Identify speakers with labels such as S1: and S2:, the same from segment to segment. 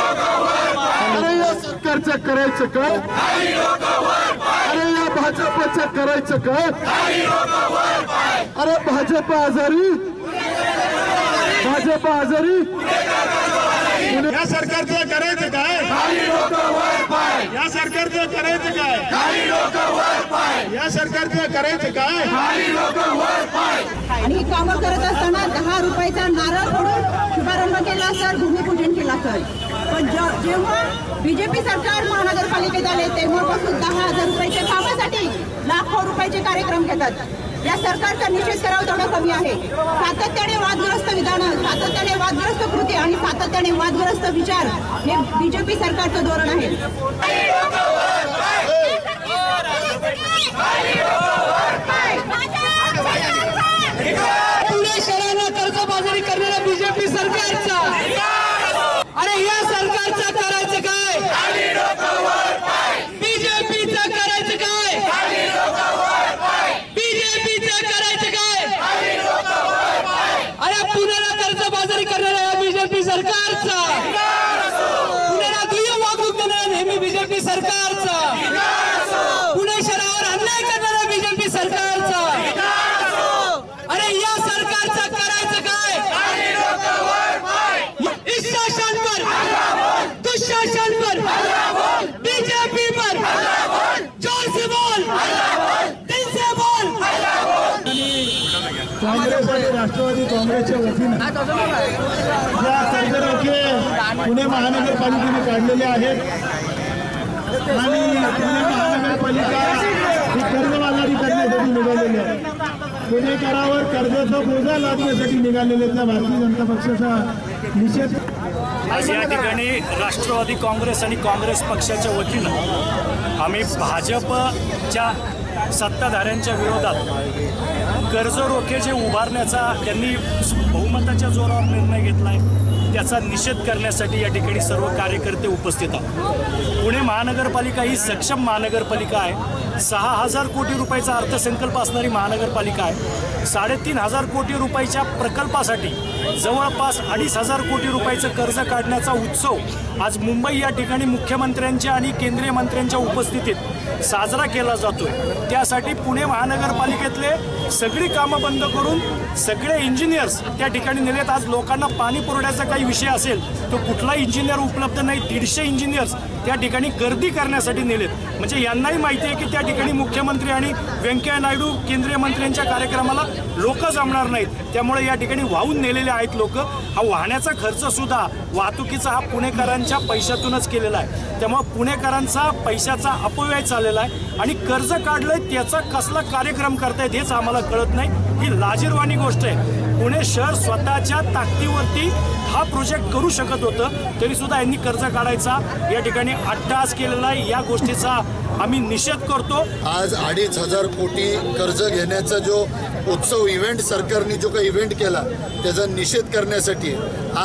S1: अरे या सरकारचं करायचं का? अरे या भाजपचं करायचं का? अरे भाजप आजारी? भाजप आजारी?
S2: या सरकारचं करायचं काय? या सरकारचं करायचं काय? या सरकारचं करायचं काय?
S3: कामं करत असताना दहा रुपयाचा नारळ फोडून शुभारंभ केला सर. भूमिपूजन केला सर. पण जेव्हा बीजेपी सरकार महानगरपालिकेत आले तेव्हापासून दहा हजार रुपयाच्या कामासाठी लाखो रुपयाचे कार्यक्रम घेतात. या सरकारचा निषेध करावा तेवढा कमी आहे. सातत्याने वादग्रस्त विधानं सातत्याने वादग्रस्त कृती आणि सातत्याने वादग्रस्त विचार हे बीजेपी सरकारचं धोरण आहे
S4: पुणे शहराला कर्जबाजारी करणाऱ्या बीजेपी सरकारचा अरे या सरकारचं करायचं काय बीजेपीचं करायचं काय बीजेपीचं करायचं काय अरे पुण्याला कर्जबाजारी करणाऱ्या या बीजेपी सरकारचा पुण्याला दुय्यम वागणूक देणाऱ्या नेहमी बीजेपी सरकारचा पुणे शहरावर अन्याय करणाऱ्या बीजेपी सरकारचा अरे या सरकारचं करायचं काय इस शासन पर दुशासन पर बीजेपी पर जोर से बोल दिल से बोल
S2: काँग्रेस आणि राष्ट्रवादी काँग्रेसच्या वतीनं. या कर्जरोखे पुणे महानगरपालिकेने काढलेले आहेत. आणि पुणे महानगरपालिका ही कर्जबाजारी करण्यासाठी निघालेली आहे. पुणेकरावर कर्जाचा बोजा लादण्यासाठी निघालेले आहेत. त्या भारतीय जनता पक्षाचा निषेध
S5: आज या ठिकाणी राष्ट्रवादी काँग्रेस आणि काँग्रेस पक्षाच्या वतीनं आम्ही भाजपच्या सत्ताधाऱ्यांच्या विरोधात कर्ज रोखे जे उभारण्याचा त्यांनी बहुमताच्या जोरावर निर्णय घेतला आहे त्याचा निषेध करण्यासाठी या ठिकाणी सर्व कार्यकर्ते उपस्थित आहोत. पुणे महानगरपालिका ही सक्षम महानगरपालिका आहे. सहा हजार कोटी रुपयाचा अर्थसंकल्प असणारी महानगरपालिका आहे. साडेतीन हजार कोटी रुपयाच्या प्रकल्पासाठी जवळपास अडीच हजार कोटी रुपयाचं कर्ज काढण्याचा उत्सव आज मुंबई या ठिकाणी मुख्यमंत्र्यांच्या आणि केंद्रीय मंत्र्यांच्या उपस्थितीत साजरा केला जातोय. त्यासाठी पुणे महानगरपालिकेतले सगळी कामं बंद करून सगळे इंजिनियर्स त्या ठिकाणी नेलेत. आज लोकांना पाणी पुरवठ्याचा काही विषय असेल तो कुठला इंजिनियर उपलब्ध नाही. दीडशे इंजिनियर्स त्या ठिकाणी गर्दी करण्यासाठी नेलेत. म्हणजे यांनाही माहिती आहे की त्या ठिकाणी मुख्यमंत्री आणि व्यंकय्या नायडू केंद्रीय मंत्र्यांच्या कार्यक्रमाला लोक जमणार नाहीत. त्यामुळे या ठिकाणी वाहून नेलेले आहेत लोक. हा वाहण्याचा खर्च सुद्धा वाहतुकीचा हा पुणेकरांच्या पैशातूनच केलेला आहे. त्यामुळे पुणेकरांचा पैशाचा अपव्यय चाललेला आहे. आणि कर्ज काढलंय त्याचा कसला कार्यक्रम करतायत हेच आम्हाला कळत नाही. ही लाजीरवाणी गोष्ट आहे. पुणे शहर स्वतःच्या ताकदीवरती हा प्रोजेक्ट करू शकत होतं. तरी सुद्धा यांनी कर्ज काढायचा या ठिकाणी अट्टास केलेला आहे. या गोष्टीचा आम्ही निषेध करतो.
S1: आज अडीच हजार कोटी कर्ज घेण्याचा जो उत्सव इव्हेंट सरकारने जो काही इव्हेंट केला त्याचा निषेध करण्यासाठी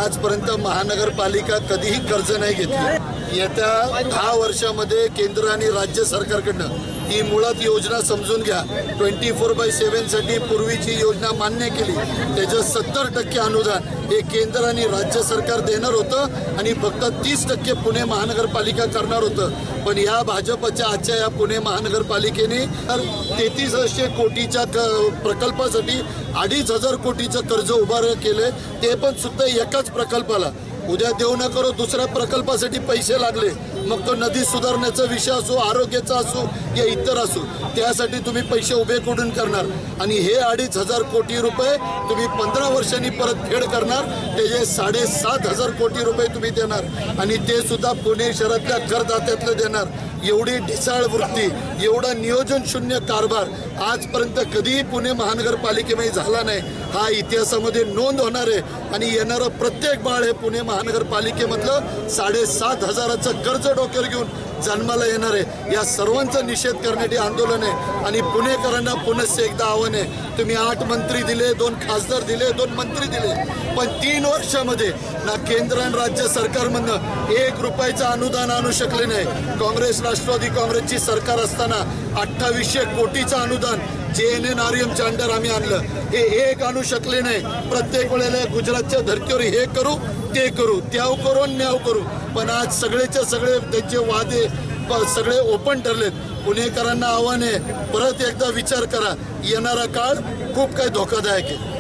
S1: आजपर्यंत महानगरपालिका कधीही कर्ज नाही घेतली. येत्या दहा वर्षामध्ये केंद्र आणि राज्य सरकारकडनं ही मुळात योजना समजून घ्या. ट्वेंटी फोर बाय सेव्हनसाठी पूर्वीची योजना मान्य केली. त्याचं सत्तर टक्के अनुदान हे केंद्र आणि राज्य सरकार देणार होतं आणि फक्त तीस टक्के पुणे महानगरपालिका करणार होतं. पण या भाजपच्या आजच्या या पुणे महानगरपालिकेने तर तेहतीसशे कोटीच्या क- प्रकल्पासाठी अडीच हजार कोटीचं कर्ज उभार केलं ते पण सुद्धा एकाच प्रकल्पाला. उद्या देऊ न करो दुसऱ्या प्रकल्पासाठी पैसे लागले. मग तो नदी सुधारण्याचा विषय असो आरोग्याचा असो या इतर असो त्यासाठी तुम्ही पैसे उभे कुठून करणार? आणि हे अडीच हजार कोटी रुपये तुम्ही पंधरा वर्षांनी परत फेड करणार त्याचे साडेसात हजार कोटी रुपये तुम्ही देणार आणि ते सुद्धा पुणे शहरातल्या करदात्यातलं देणार. एवढी ढिसाळ वृत्ती एवढा नियोजन शून्य कारभार आजपर्यंत कधीही पुणे महानगरपालिकेमध्ये झाला नाही. हा इतिहासामध्ये नोंद होणार आहे. आणि येणारं प्रत्येक बाळ हे पुणे महानगरपालिकेमधलं साडेसात हजाराचं कर्ज घेऊन जन्माला येणार आहे. या सर्वांचा निषेध करण्यासाठी आंदोलन आहे. आणि पुणेकरांना पुनश्च एकदा आव्हान आहे. तुम्ही आठ मंत्री दिले दोन खासदार दिले दोन मंत्री दिले. पण तीन वर्षामध्ये ना केंद्र आणि राज्य सरकारमधनं एक रुपयाचं अनुदान आणू शकले नाही. काँग्रेस राष्ट्रवादी काँग्रेसची सरकार असताना अठ्ठावीसशे कोटीचं अनुदान जे एन एन आर एमच्या अंडर आम्ही आणलं. हे एक आणू शकले नाही. प्रत्येक वेळेला गुजरातच्या धर्तीवर हे करू ते करू त्याव करू आणि न्याव करू. पण आज सगळेच्या सगळे त्यांचे वादे सगळे ओपन ठरलेत. पुणेकरांना आव्हान आहे. परत एकदा विचार करा. येणारा काळ खूप काही धोकादायक आहे.